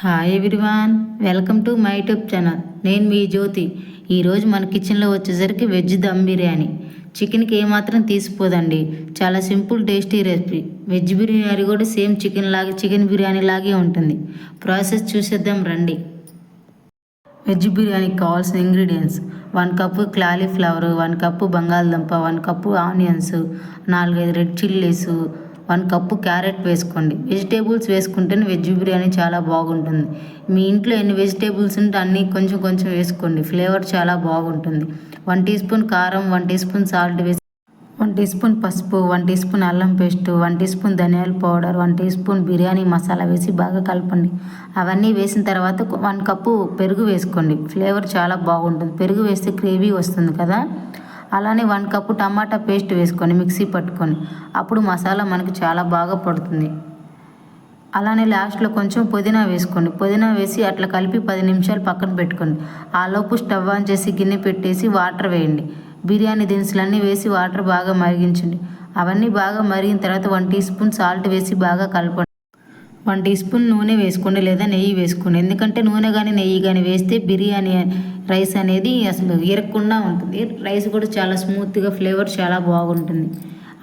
Hi everyone welcome to my YouTube channel నేను మీ జ్యోతి. ఈరోజు మన కిచెన్లో వచ్చేసరికి వెజ్ దమ్ బిర్యానీ. చికెన్కి ఏమాత్రం తీసిపోదండి. చాలా simple tasty recipe veg biryani కూడా సేమ్ చికెన్ లాగే చికెన్ బిర్యానీ లాగే ఉంటుంది. ప్రాసెస్ చూసేద్దాం రండి. వెజ్ బిర్యానీకి కావాల్సిన ingredients one cup cauliflower one cup బంగాళదుంప వన్ కప్పు ఆనియన్స్ నాలుగైదు red chillies one cup carrot వేసుకోండి. వెజిటేబుల్స్ వేసుకుంటేనే వెజ్ బిర్యానీ చాలా బాగుంటుంది. మీ ఇంట్లో ఎన్ని వెజిటేబుల్స్ ఉంటే అన్నీ కొంచెం కొంచెం వేసుకోండి. ఫ్లేవర్ చాలా బాగుంటుంది. వన్ టీ స్పూన్ కారం వన్ టీ స్పూన్ సాల్ట్ వేసి వన్ టీ స్పూన్ పసుపు వన్ టీ స్పూన్ అల్లం పేస్ట్ వన్ టీ స్పూన్ ధనియాల powder one teaspoon biryani masala వేసి బాగా కలపండి. అవన్నీ వేసిన తర్వాత వన్ కప్పు పెరుగు వేసుకోండి. ఫ్లేవర్ చాలా బాగుంటుంది. పెరుగు వేస్తే గ్రేవీ వస్తుంది కదా? అలానే వన్ కప్పు టమాటా పేస్ట్ వేసుకొని మిక్సీ పట్టుకొని అప్పుడు మసాలా మనకు చాలా బాగా పడుతుంది. అలానే లాస్ట్లో కొంచెం పుదీనా వేసుకోండి. పుదీనా వేసి అట్లా కలిపి పది నిమిషాలు పక్కన పెట్టుకోండి. ఆలోపు స్టవ్ ఆన్ చేసి గిన్నె పెట్టేసి వాటర్ వేయండి. బిర్యానీ దినుసులన్నీ వేసి వాటర్ బాగా మరిగించండి. అవన్నీ బాగా మరిగిన తర్వాత వన్ టీ స్పూన్ సాల్ట్ వేసి బాగా కలపండి. వన్ టీ స్పూన్ నూనె వేసుకోండి లేదా నెయ్యి వేసుకోండి. ఎందుకంటే నూనె కానీ నెయ్యి కానీ వేస్తే బిర్యానీ రైస్ అనేది అసలు ఇరగకుండా ఉంటుంది. రైస్ కూడా చాలా స్మూత్గా ఫ్లేవర్ చాలా బాగుంటుంది.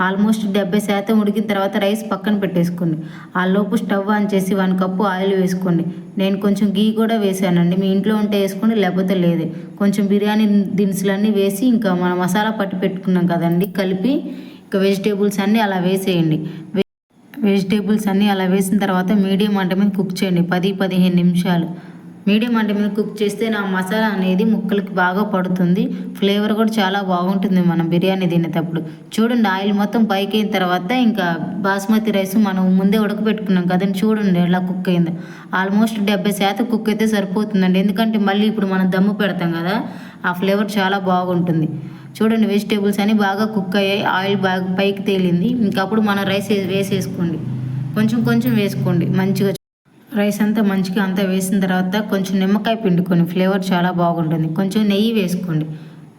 ఆల్మోస్ట్ డెబ్బై శాతం ఉడికిన తర్వాత రైస్ పక్కన పెట్టేసుకోండి. ఆ లోపు స్టవ్ ఆన్ చేసి వన్ కప్పు ఆయిల్ వేసుకోండి. నేను కొంచెం గీ కూడా వేసానండి. మీ ఇంట్లో ఉంటే వేసుకోండి లేకపోతే లేదు. కొంచెం బిర్యానీ దినుసులన్నీ వేసి ఇంకా మన మసాలా పట్టి పెట్టుకున్నాం కదండి. కలిపి ఇంకా వెజిటేబుల్స్ అన్నీ అలా వేసేయండి. వెజిటేబుల్స్ అన్నీ అలా వేసిన తర్వాత మీడియం మంట మీద కుక్ చేయండి. పది పదిహేను నిమిషాలు. మీడియం మంట మీద కుక్ చేస్తే నా మసాలా అనేది ముక్కలకి బాగా పడుతుంది. ఫ్లేవర్ కూడా చాలా బాగుంటుంది మనం బిర్యానీ తినేటప్పుడు. చూడండి ఆయిల్ మొత్తం పైకి అయిన తర్వాత ఇంకా బాస్మతి రైస్ మనం ముందే ఉడకబెట్టుకున్నాం కదండి. చూడండి ఎలా కుక్ అయింది. ఆల్మోస్ట్ డెబ్బై శాతం కుక్ అయితే సరిపోతుందండి. ఎందుకంటే మళ్ళీ ఇప్పుడు మనం దమ్ము పెడతాం కదా ఆ ఫ్లేవర్ చాలా బాగుంటుంది. చూడండి వెజిటేబుల్స్ అన్నీ బాగా కుక్ అయ్యాయి ఆయిల్ బాగా పైకి తేలింది. ఇంకప్పుడు మనం రైస్ వేసేసుకోండి. కొంచెం కొంచెం వేసుకోండి మంచిగా రైస్ అంతా మంచిగా అంతా వేసిన తర్వాత కొంచెం నిమ్మకాయ పిండుకొని ఫ్లేవర్ చాలా బాగుంటుంది. కొంచెం నెయ్యి వేసుకోండి.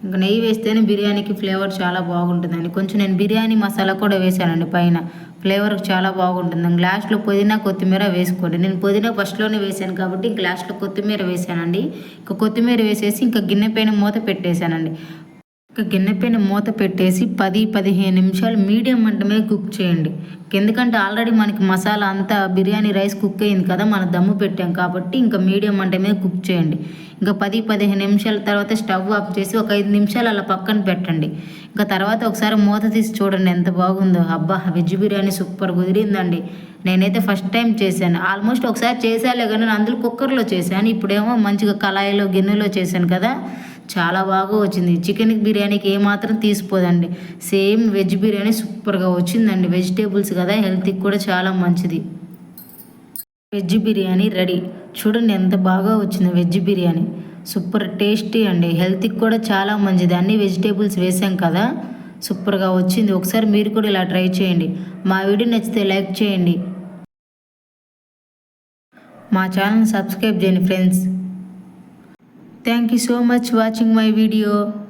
ఇంకా నెయ్యి వేస్తేనే బిర్యానీకి ఫ్లేవర్ చాలా బాగుంటుందండి. కొంచెం నేను బిర్యానీ మసాలా కూడా వేసానండి పైన. ఫ్లేవర్ చాలా బాగుంటుంది. గ్లాస్లో పుదీనా కొత్తిమీర వేసుకోండి. నేను పుదీనా ఫస్ట్లోనే వేసాను కాబట్టి గ్లాస్లో కొత్తిమీర వేసానండి ఇంకా కొత్తిమీర వేసేసి ఇంకా గిన్నె పైన మూత పెట్టేశానండి. ఒక గిన్నె పైన మూత పెట్టేసి పది పదిహేను నిమిషాలు మీడియం మంట మీద కుక్ చేయండి. ఎందుకంటే ఆల్రెడీ మనకి మసాలా అంతా బిర్యానీ రైస్ కుక్ అయింది కదా మనం దమ్ము పెట్టాం కాబట్టి ఇంకా మీడియం మంట మీద కుక్ చేయండి. ఇంకా పది పదిహేను నిమిషాల తర్వాత స్టవ్ ఆఫ్ చేసి ఒక ఐదు నిమిషాలు అలా పక్కన పెట్టండి. ఇంకా తర్వాత ఒకసారి మూత తీసి చూడండి ఎంత బాగుందో. అబ్బా వెజ్ బిర్యానీ సూపర్ కుదిరిందండి. నేనైతే ఫస్ట్ టైం చేశాను. ఆల్మోస్ట్ ఒకసారి చేసాలే కానీ అందులో కుక్కర్లో చేశాను. ఇప్పుడేమో మంచిగా కళాయిలో గిన్నెలో చేశాను కదా. చాలా బాగా వచ్చింది. చికెన్ బిర్యానీకి ఏమాత్రం తీసిపోదండి. సేమ్ వెజ్ బిర్యానీ సూపర్గా వచ్చిందండి. వెజిటేబుల్స్ కదా హెల్త్కి కూడా చాలా మంచిది. Veg biryani ready. చూడండి ఎంత బాగా వచ్చింది వెజ్ బిర్యానీ. సూపర్ టేస్టీ అండి. హెల్త్కి కూడా చాలా మంచిది. అన్ని వెజిటేబుల్స్ వేసాం కదా సూపర్గా వచ్చింది. ఒకసారి మీరు కూడా ఇలా ట్రై చేయండి. మా వీడియో నచ్చితే లైక్ చేయండి. మా ఛానల్ సబ్స్క్రైబ్ చేయండి friends. Thank you so much watching my video.